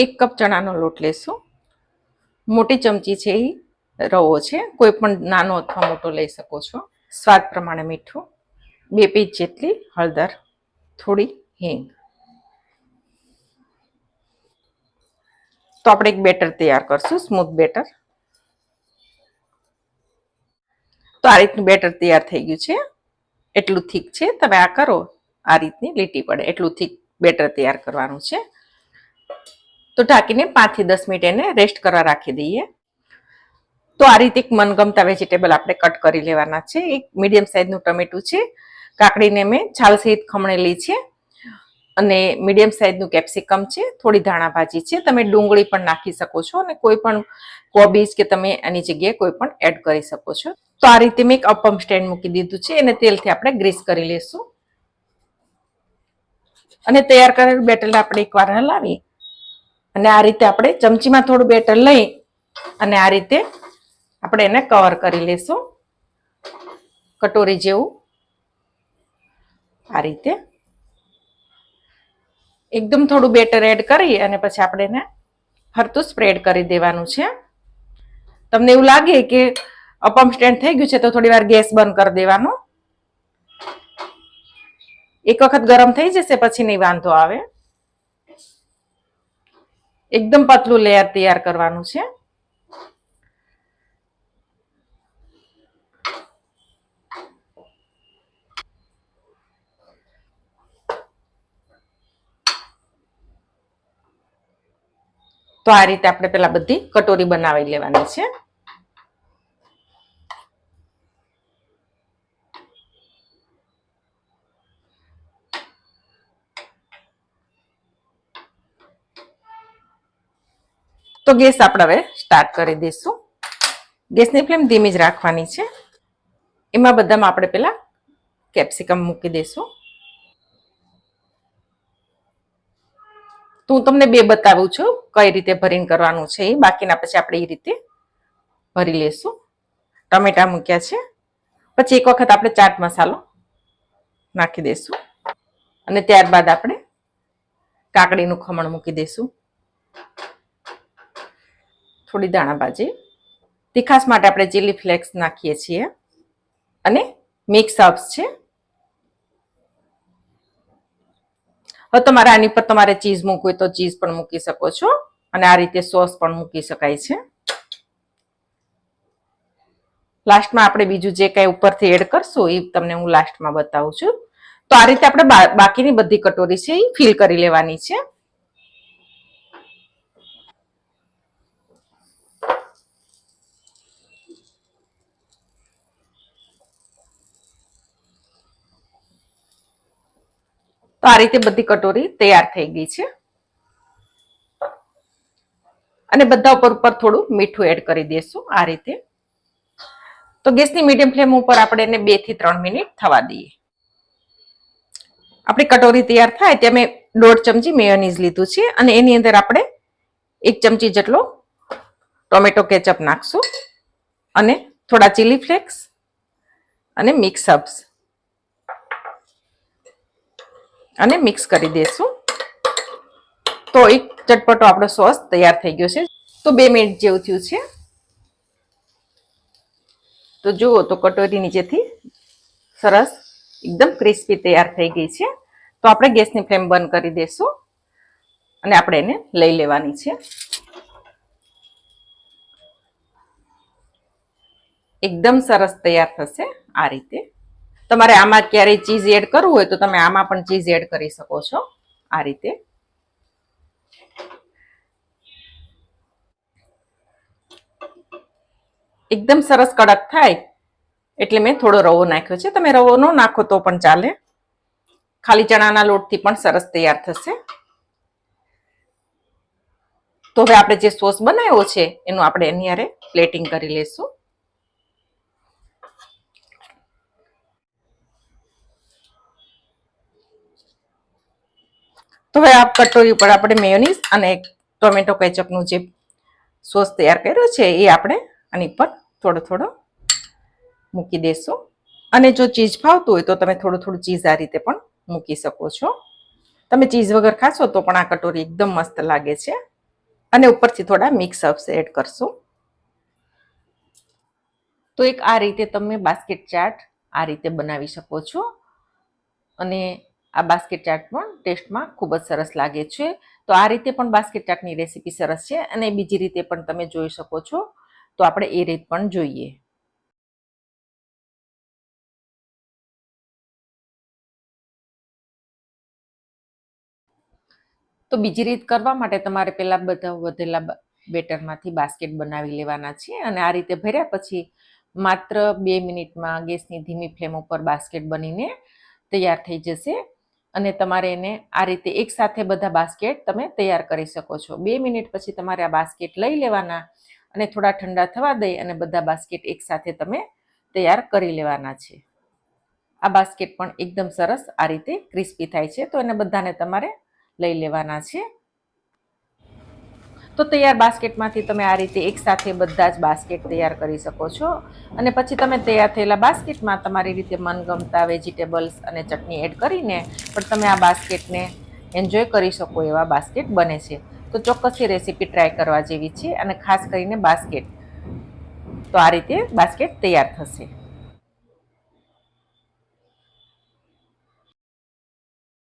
એક કપ ચણાનો લોટ લેશું. મોટી ચમચી છે એ રવો છે. કોઈ પણ નાનો અથવા મોટો લઈ શકો છો. સ્વાદ પ્રમાણે મીઠું. બે પીચ જેટલી હળદર. થોડી હિંગ. તો આપણે એક બેટર તૈયાર કરશું, સ્મૂથ બેટર. તો આ રીતનું બેટર તૈયાર થઈ ગયું છે. એટલું થીક છે. તમે આ કરો. આ રીતની લીટી પડે. એટલું થીક બેટર તૈયાર કરવાનું છે. તો ઢાંકીને પાંચથી દસ મિનિટ એને રેસ્ટ કરવા રાખી દઈએ. તો આ રીતે એક મનગમતા વેજીટેબલ આપણે કટ કરી લેવાના છે. એક મીડિયમ સાઇઝનું ટમેટું છે. કાકડીને મેં છાલ સહિત ખમણેલી છે. અને મીડિયમ સાઇઝનું કેપ્સિકમ છે. થોડી ધાણા ભાજી છે. તમે ડુંગળી પણ નાખી શકો છો અને કોઈ પણ કોબીજ કે તમે એની જગ્યાએ કોઈ પણ એડ કરી શકો છો. તો આ રીતે મેં એક અપમ સ્ટેન્ડ મૂકી દીધું છે. એને તેલથી આપણે ગ્રીસ કરી લેશું. અને તૈયાર કરેલું બેટર આપણે એકવાર હલાવી અને આ રીતે આપણે ચમચીમાં થોડું બેટર લઈ અને આ રીતે આપણે એને કવર કરી લેશું. કટોરી જેવું. આ રીતે. એકદમ થોડું બેટર એડ કરી અને પછી આપણે એને ફરતું સ્પ્રેડ કરી દેવાનું છે. તમને એવું લાગે કે અપમ સ્ટેન્ડ થઈ ગયું છે તો થોડી ગેસ બંધ કરી દેવાનો. એક વખત ગરમ થઈ જશે, પછી નહીં વાંધો આવે. એકદમ પતલું લેયર તૈયાર કરવાનું છે. તો આ રીતે આપણે પેલા બધી કટોરી બનાવી લેવાની છે. તો ગેસ આપણે હવે સ્ટાર્ટ કરી દઈશું. ગેસની ફ્લેમ ધીમી જ રાખવાની છે. એમાં બધામાં આપણે પેલા કેપ્સિકમ મૂકી દઈશું. તો હું તમને બે બતાવું છું કઈ રીતે ભરીને કરવાનું છે એ. બાકીના પછી આપણે એ રીતે ભરી લેશું ટમેટા મૂક્યા છે. પછી એક વખત આપણે ચાટ મસાલો નાખી દઈશું. અને ત્યારબાદ આપણે કાકડીનું ખમણ મૂકી દઈશું. થોડી દાણાભાજી. તીખાસ માટે આપણે ચીલી ફ્લેક્સ નાખીએ છીએ. અને મિક્સ અપ્સ છે. હવે તમારે આની પર તમારે ચીઝ મૂકવી તો ચીઝ પણ મૂકી શકો છો. અને આ રીતે સોસ પણ મૂકી શકાય છે. લાસ્ટમાં આપણે બીજું જે કઈ ઉપરથી એડ કરશું એ તમને હું લાસ્ટમાં બતાવું છું. તો આ રીતે આપણે બાકીની બધી કટોરી છે એ ફિલ કરી લેવાની છે. આ રીતે બધી કટોરી તૈયાર થઈ ગઈ છે. અને બધા ઉપર ઉપર થોડું મીઠું એડ કરી દઈશું આ રીતે. તો ગેસની મીડિયમ ફ્લેમ ઉપર આપણે એને બેથી ત્રણ મિનિટ થવા દઈએ. આપણી કટોરી તૈયાર થાય ત્યાં મેં દોઢ ચમચી મેયોનીઝ લીધું છે અને એની અંદર આપણે એક ચમચી જેટલો ટોમેટો કેચઅપ નાખશું અને થોડા ચીલી ફ્લેક્સ અને મિક્સ અપ્સ અને મિક્સ કરી દઈશું તો એક ચટપટો આપણો સોસ તૈયાર થઈ ગયો છે. તો બે મિનિટ જેવું થયું છે. તો જુઓ તો કટોરી નીચેથી સરસ એકદમ ક્રિસ્પી તૈયાર થઈ ગઈ છે. તો આપણે ગેસની ફ્લેમ બંધ કરી દઈશું અને આપણે એને લઈ લેવાની છે. એકદમ સરસ તૈયાર થશે આ રીતે. તમારે આમાં ક્યારેય ચીઝ એડ કરવું હોય તો તમે આમાં પણ ચીઝ એડ કરી શકો છો, આ રીતે. એકદમ સરસ કડક થાય, એટલે મેં થોડો રવો નાખ્યો છે. તમે રવો ન નાખો તો પણ ચાલે. ખાલી ચણાના લોટથી પણ સરસ તૈયાર થશે. તો હવે આપણે જે સોસ બનાવ્યો છે, એનું આપણે એની હારે પ્લેટિંગ કરી લઈશું તો હવે આ કટોરી ઉપર આપણે મેયોનીઝ અને ટોમેટો કેચઅપનું જે સોસ તૈયાર કર્યો છે એ આપણે આની પર થોડો થોડો મૂકી દેશું. અને જો ચીઝ ભાવતું હોય તો તમે થોડું થોડું ચીઝ આ રીતે પણ મૂકી શકો છો. તમે ચીઝ વગર ખાશો તો પણ આ કટોરી એકદમ મસ્ત લાગે છે. અને ઉપરથી થોડા મિક્સ અપ્સ એડ કરશું. તો એક આ રીતે તમે બાસ્કેટ ચાટ આ રીતે બનાવી શકો છો. અને આ બાસ્કેટ ચાટ પણ ટેસ્ટમાં ખૂબ જ સરસ લાગે છે. તો આ રીતે પણ બાસ્કેટ ચાટની રેસીપી સરસ છે અને બીજી રીતે પણ તમે જોઈ શકો છો. તો આપણે એ રીત પણ જોઈએ. તો બીજી રીત કરવા માટે તમારે પહેલાં બધા વધેલા બેટરમાંથી બાસ્કેટ બનાવી લેવાના છે અને આ રીતે ભર્યા પછી માત્ર બે મિનિટમાં ગેસની ધીમી ફ્લેમ ઉપર બાસ્કેટ બનીને તૈયાર થઈ જશે. અને તમારે એને આ રીતે એકસાથે બધા બાસ્કેટ તમે તૈયાર કરી શકો છો. બે મિનિટ પછી તમારે આ બાસ્કેટ લઈ લેવાના અને થોડા ઠંડા થવા દઈ અને બધા બાસ્કેટ એકસાથે તમે તૈયાર કરી લેવાના છે. આ બાસ્કેટ પણ એકદમ સરસ આ રીતે ક્રિસ્પી થાય છે. તો એને બધાને તમારે લઈ લેવાના છે. તો તૈયાર બાસ્કેટમાંથી તમે આ રીતે એકસાથે બધા જ બાસ્કેટ તૈયાર કરી શકો છો. અને પછી તમે તૈયાર થયેલા બાસ્કેટમાં તમારી રીતે મનગમતા વેજીટેબલ્સ અને ચટણી એડ કરીને પણ તમે આ બાસ્કેટને એન્જોય કરી શકો એવા બાસ્કેટ બને છે. તો ચોક્કસથી રેસીપી ટ્રાય કરવા જેવી છે અને ખાસ કરીને બાસ્કેટ. તો આ રીતે બાસ્કેટ તૈયાર થશે.